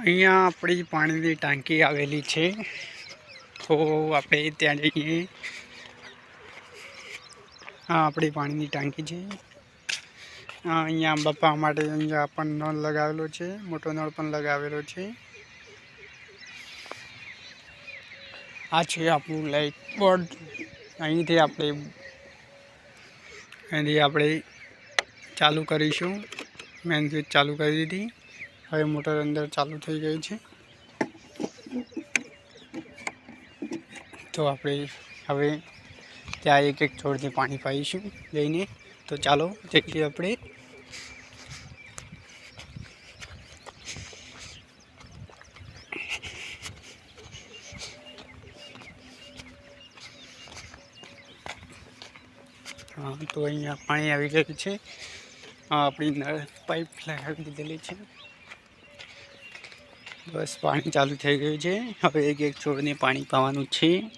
અહીંયા આપણી પાણીની ટાંકી આવેલી છે. તો આપણે ત્યાં જઈએ. આ આપણી પાણીની ટાંકી છે. અહીંયા બપા માટે અહીંયા પણ નળ લગાવેલો છે. મોટો નળ પણ લગાવેલો છે. આ છે આપણું લાઇટ બોર્ડ અહીંથી આપણે અહીંથી આપણે ચાલુ કરીશું. મેન સ્વિચ ચાલુ કરી દીધી. હવે મોટર અંદર ચાલુ થઈ ગઈ છે. તો આપણે હવે ત્યાં એક એક છોડથી પાણી પાઈશું જઈને તો ચાલો જઈએ આપણે હા તો અહીંયા પાણી આવી ગયું છે. આ આપણી નળ પાઇપ લગાવી દીધેલી છે. બસ પાણી ચાલુ થઈ ગયું છે. હવે એક એક છોડને પાણી પાવાનું છે.